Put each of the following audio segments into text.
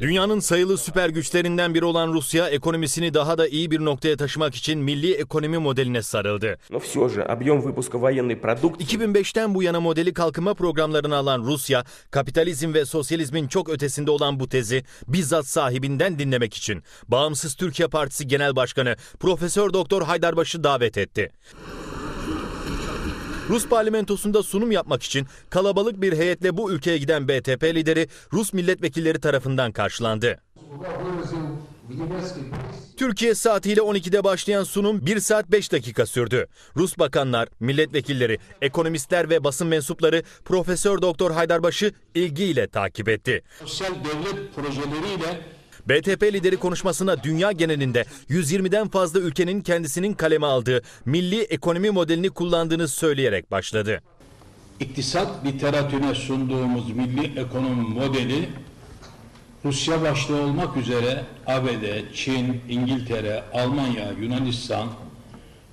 Dünyanın sayılı süper güçlerinden biri olan Rusya ekonomisini daha da iyi bir noktaya taşımak için milli ekonomi modeline sarıldı. 2005'ten bu yana modeli kalkınma programlarına alan Rusya, kapitalizm ve sosyalizmin çok ötesinde olan bu tezi bizzat sahibinden dinlemek için Bağımsız Türkiye Partisi Genel Başkanı Profesör Doktor Haydarbaş'ı davet etti. Rus parlamentosunda sunum yapmak için kalabalık bir heyetle bu ülkeye giden BTP lideri Rus milletvekilleri tarafından karşılandı. Türkiye saatiyle 12'de başlayan sunum 1 saat 5 dakika sürdü. Rus bakanlar, milletvekilleri, ekonomistler ve basın mensupları Profesör Doktor Haydarbaş'ı ilgiyle takip etti. Sosyal devlet projeleriyle BTP lideri konuşmasına dünya genelinde 120'den fazla ülkenin kendisinin kaleme aldığı milli ekonomi modelini kullandığını söyleyerek başladı. iktisat literatürüne sunduğumuz milli ekonomi modeli Rusya başta olmak üzere ABD, Çin, İngiltere, Almanya, Yunanistan,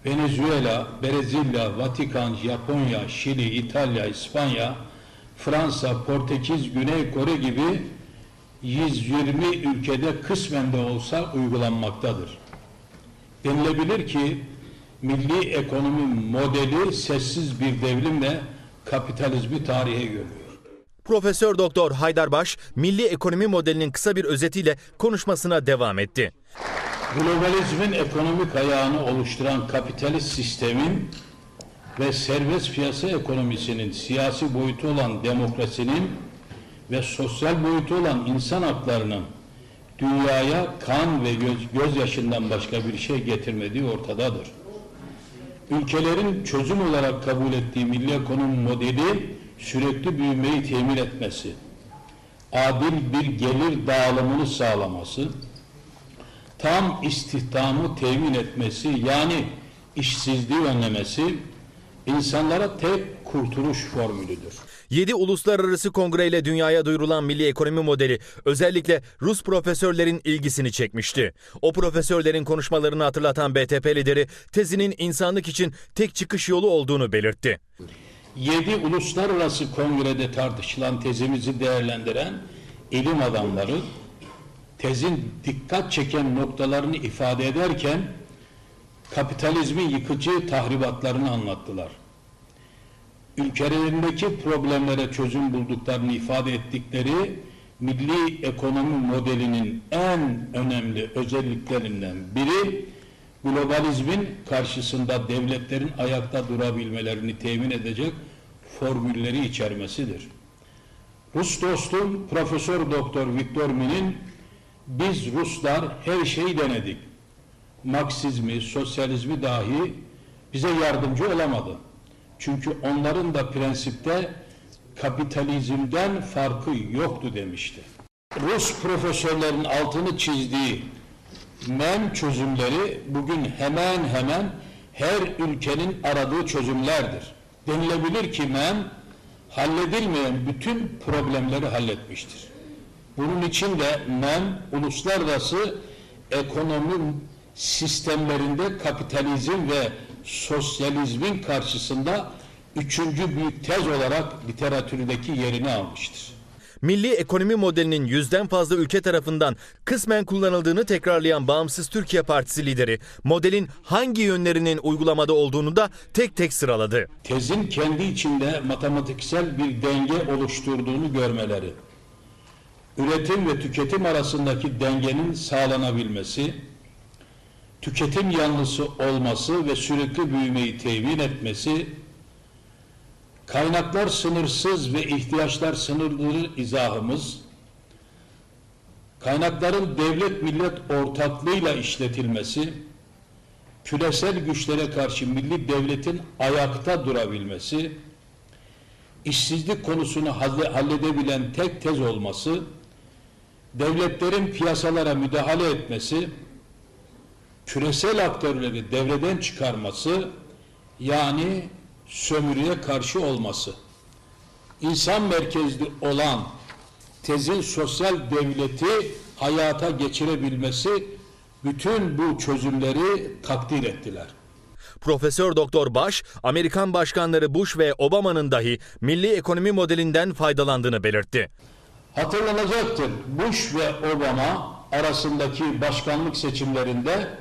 Venezuela, Brezilya, Vatikan, Japonya, Şili, İtalya, İspanya, Fransa, Portekiz, Güney Kore gibi 120 ülkede kısmen de olsa uygulanmaktadır. Denilebilir ki milli ekonomi modeli sessiz bir devrimle kapitalizmi tarihe gömüyor. Profesör Doktor Haydarbaş, milli ekonomi modelinin kısa bir özetiyle konuşmasına devam etti. Globalizmin ekonomik ayağını oluşturan kapitalist sistemin ve serbest piyasa ekonomisinin siyasi boyutu olan demokrasinin ve sosyal boyutu olan insan haklarının dünyaya kan ve göz, gözyaşından başka bir şey getirmediği ortadadır. Ülkelerin çözüm olarak kabul ettiği milli ekonomi modeli sürekli büyümeyi temin etmesi, adil bir gelir dağılımını sağlaması, tam istihdamı temin etmesi yani işsizliği önlemesi insanlara tek kurtuluş formülüdür. 7 uluslararası kongreyle dünyaya duyurulan milli ekonomi modeli özellikle Rus profesörlerin ilgisini çekmişti. O profesörlerin konuşmalarını hatırlatan BTP lideri tezinin insanlık için tek çıkış yolu olduğunu belirtti. 7 uluslararası kongrede tartışılan tezimizi değerlendiren ilim adamları tezin dikkat çeken noktalarını ifade ederken kapitalizmin yıkıcı tahribatlarını anlattılar. Ülkelerindeki problemlere çözüm bulduklarını ifade ettikleri milli ekonomi modelinin en önemli özelliklerinden biri globalizmin karşısında devletlerin ayakta durabilmelerini temin edecek formülleri içermesidir. Rus dostum Profesör Doktor Viktor Min'in biz Ruslar her şeyi denedik. Marksizmi, sosyalizmi dahi bize yardımcı olamadı. Çünkü onların da prensipte kapitalizmden farkı yoktu demişti. Rus profesörlerin altını çizdiği MEM çözümleri bugün hemen hemen her ülkenin aradığı çözümlerdir. Denilebilir ki MEM halledilmeyen bütün problemleri halletmiştir. Bunun için de MEM uluslararası ekonomi sistemlerinde kapitalizm ve sosyalizmin karşısında üçüncü büyük tez olarak literatürdeki yerini almıştır. Milli ekonomi modelinin yüzden fazla ülke tarafından kısmen kullanıldığını tekrarlayan Bağımsız Türkiye Partisi lideri modelin hangi yönlerinin uygulamada olduğunu da tek tek sıraladı. tezin kendi içinde matematiksel bir denge oluşturduğunu görmeleri, üretim ve tüketim arasındaki dengenin sağlanabilmesi, tüketim yanlısı olması ve sürekli büyümeyi temin etmesi, kaynaklar sınırsız ve ihtiyaçlar sınırlı izahımız, kaynakların devlet millet ortaklığıyla işletilmesi, küresel güçlere karşı milli devletin ayakta durabilmesi, işsizlik konusunu halle- halledebilen tek tez olması, devletlerin piyasalara müdahale etmesi, küresel aktörleri devreden çıkarması, yani sömürüye karşı olması. İnsan merkezli olan tezin sosyal devleti hayata geçirebilmesi bütün bu çözümleri takdir ettiler. Profesör Doktor Baş, Amerikan başkanları Bush ve Obama'nın dahi milli ekonomi modelinden faydalandığını belirtti. Hatırlanacaktır Bush ve Obama arasındaki başkanlık seçimlerinde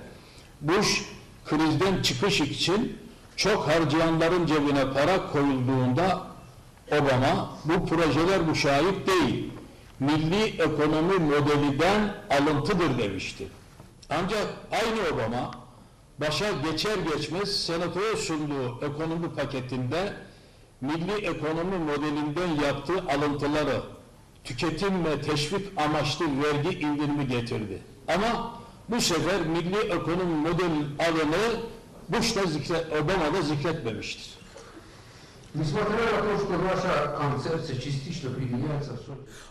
Bush krizden çıkış için çok harcayanların cebine para koyulduğunda Obama bu projeler müşahit değil, milli ekonomi modelinden alıntıdır demişti. Ancak aynı Obama başa geçer geçmez senatoya sunduğu ekonomi paketinde milli ekonomi modelinden yaptığı alıntıları tüketim ve teşvik amaçlı vergi indirimi getirdi. Ama bu sefer milli ekonomi model adını Bush da zikret, Obama da zikretmemiştir.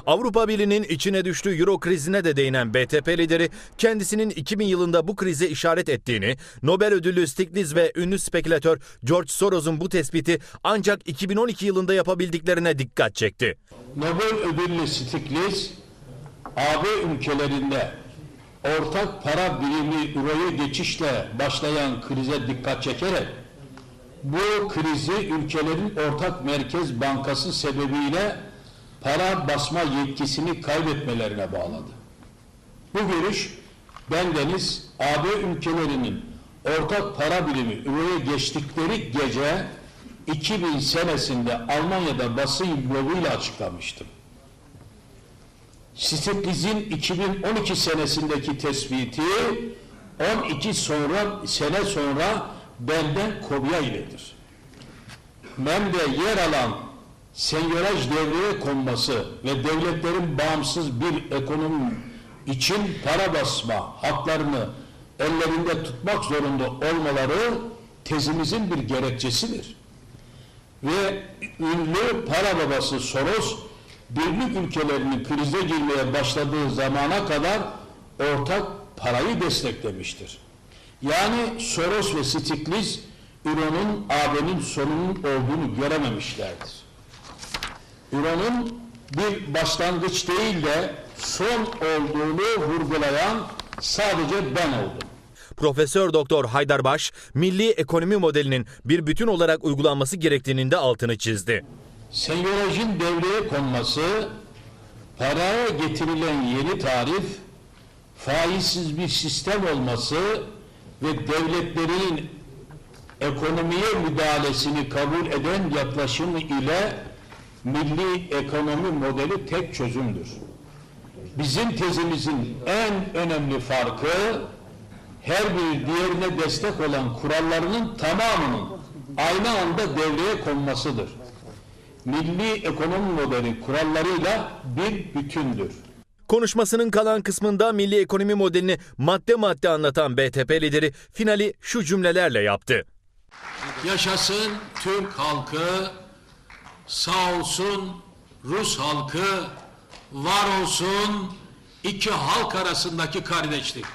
Avrupa Birliği'nin içine düştüğü euro krizine de değinen BTP lideri kendisinin 2000 yılında bu krize işaret ettiğini, Nobel ödüllü Stiglitz ve ünlü spekülatör George Soros'un bu tespiti ancak 2012 yılında yapabildiklerine dikkat çekti. Nobel ödüllü Stiglitz AB ülkelerinde ortak para birimi euroya geçişle başlayan krize dikkat çekerek bu krizi ülkelerin ortak merkez bankası sebebiyle para basma yetkisini kaybetmelerine bağladı. Bu görüş bendeniz AB ülkelerinin ortak para birimi euroya geçtikleri gece 2000 senesinde Almanya'da basın yoluyla açıklamıştım. Stiglitz'in 2012 senesindeki tespiti 12 sonra sene sonra benden kopya iledir. MEM'de yer alan senyöraj devreye konması ve devletlerin bağımsız bir ekonomi için para basma haklarını ellerinde tutmak zorunda olmaları tezimizin bir gerekçesidir ve ünlü para babası Soros birlik ülkelerinin krize girmeye başladığı zamana kadar ortak parayı desteklemiştir. Yani Soros ve Stiglitz Euro'nun AB'nin sonunun olduğunu görememişlerdir. Euro'nun bir başlangıç değil de son olduğunu vurgulayan sadece ben oldum. Profesör Doktor Haydar Baş, milli ekonomi modelinin bir bütün olarak uygulanması gerektiğinin de altını çizdi. Senyolojin devreye konması, paraya getirilen yeni tarif, faizsiz bir sistem olması ve devletlerin ekonomiye müdahalesini kabul eden yaklaşım ile milli ekonomi modeli tek çözümdür. Bizim tezimizin en önemli farkı her bir diğerine destek olan kurallarının tamamının aynı anda devreye konmasıdır. Milli ekonomi modeli kurallarıyla bir bütündür. Konuşmasının kalan kısmında milli ekonomi modelini madde madde anlatan BTP lideri finali şu cümlelerle yaptı. Yaşasın Türk halkı, sağ olsun Rus halkı, var olsun iki halk arasındaki kardeşlik.